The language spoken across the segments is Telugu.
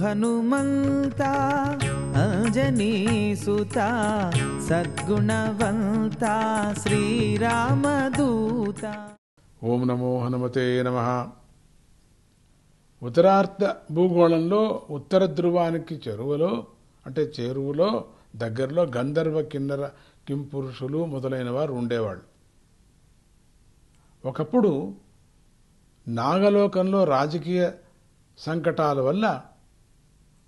హనుమంతా అంజనీ సుత సద్గుణవంత శ్రీరామదూత. ఓం నమో హనుమతే నమ. ఉత్తరార్ధ భూగోళంలో ఉత్తర ధ్రువానికి చెరువులో అంటే చేరువులో దగ్గరలో గంధర్వ కిన్నర కింపురుషులు మొదలైన వారు ఉండేవాళ్ళు. ఒకప్పుడు నాగలోకంలో రాజకీయ సంకటాల వల్ల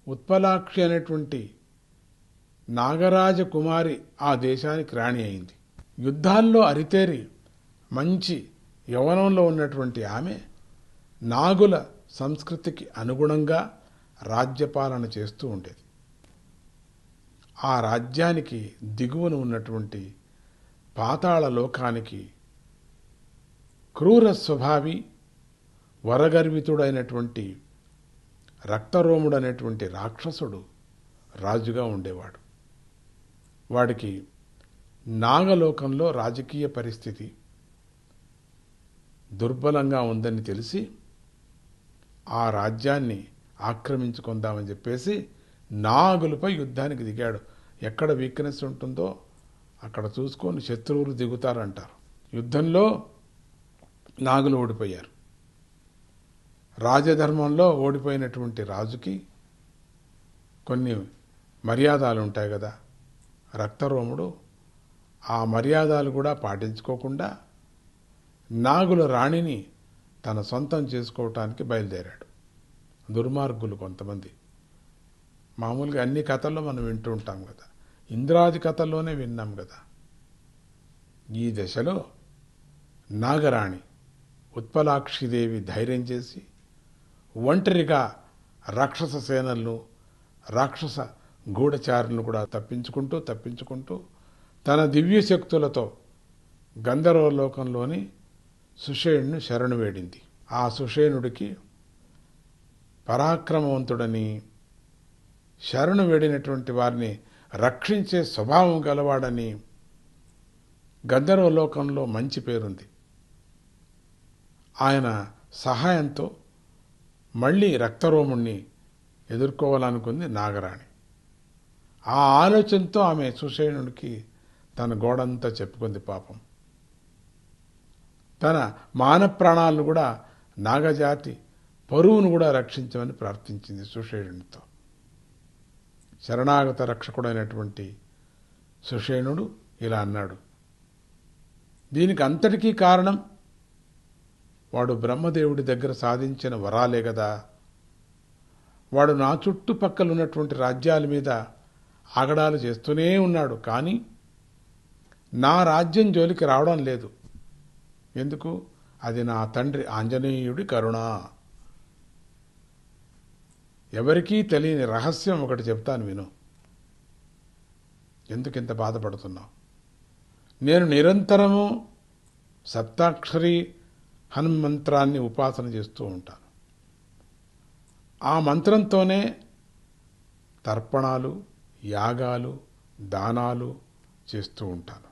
ఉత్పలాక్షి అనేటువంటి నాగరాజ కుమారి ఆ దేశానికి రాణి అయింది. యుద్ధాల్లో అరితేరి మంచి యవనంలో ఉన్నటువంటి ఆమె నాగుల సంస్కృతికి అనుగుణంగా రాజ్యపాలన చేస్తూ ఉండేది. ఆ రాజ్యానికి దిగువన ఉన్నటువంటి పాతాళ లోకానికి క్రూర స్వభావి వరగర్వితుడైనటువంటి రక్తరోముడు అనేటువంటి రాక్షసుడు రాజుగా ఉండేవాడు. వాడికి నాగలోకంలో రాజకీయ పరిస్థితి దుర్బలంగా ఉందని తెలిసి ఆ రాజ్యాన్ని ఆక్రమించుకుందామని చెప్పేసి నాగులపై యుద్ధానికి దిగాడు. ఎక్కడ వీక్నెస్ ఉంటుందో అక్కడ చూసుకొని శత్రువులు దిగుతారంటారు. యుద్ధంలో నాగులు ఓడిపోయారు. రాజధర్మంలో ఓడిపోయినటువంటి రాజుకి కొన్ని మర్యాదలు ఉంటాయి కదా. రక్తరోముడు ఆ మర్యాదలు కూడా పాటించుకోకుండా నాగుల రాణిని తన సొంతం చేసుకోవటానికి బయలుదేరాడు. దుర్మార్గులు కొంతమంది. మామూలుగా అన్ని కథల్లో మనం వింటూ ఉంటాం కదా. ఇంద్రాది కథల్లోనే విన్నాం కదా. ఈ దశలో నాగరాణి ఉత్పలాక్షిదేవి ధైర్యం చేసి ఒంటరిగా రాక్షస సేనలను రాక్షస గూఢచారులను కూడా తప్పించుకుంటూ తప్పించుకుంటూ తన దివ్య శక్తులతో గంధర్వలోకంలోని సుషేణుని శరణు వేడింది. ఆ సుషేణుడికి పరాక్రమవంతుడని శరణు వేడినటువంటి వారిని రక్షించే స్వభావం గలవాడని గంధర్వలోకంలో మంచి పేరుంది. ఆయన సహాయంతో మళ్ళీ రక్తరోముణ్ణి ఎదుర్కోవాలనుకుంది నాగరాణి. ఆ ఆలోచనతో ఆమె సుషేణుడికి తన గోడంతా చెప్పుకుంది పాపం. తన మాన ప్రాణాలను కూడా నాగజాతి పరువును కూడా రక్షించమని ప్రార్థించింది సుషేణునితో శరణాగత రక్షకుడైనటువంటి సుషేణుడు ఇలా అన్నాడు. దీనికి అంతటికీ కారణం వాడు బ్రహ్మదేవుడి దగ్గర సాధించిన వరాలే కదా వాడు నా చుట్టుపక్కల ఉన్నటువంటి రాజ్యాల మీద ఆగడాలు చేస్తూనే ఉన్నాడు కానీ నా రాజ్యం జోలికి రావడం లేదు. ఎందుకు? అది నా తండ్రి ఆంజనేయుడి కరుణ. ఎవరికీ తెలియని రహస్యం ఒకటి చెప్తాను విను. ఎందుకు ఇంత బాధపడుతున్నావు? నేను నిరంతరము సప్తాక్షరి హనుమంత్రాన్ని ఉపాసన చేస్తూ ఉంటాను ఆ మంత్రంతోనే తర్పణాలు యాగాలు దానాలు చేస్తూ ఉంటాను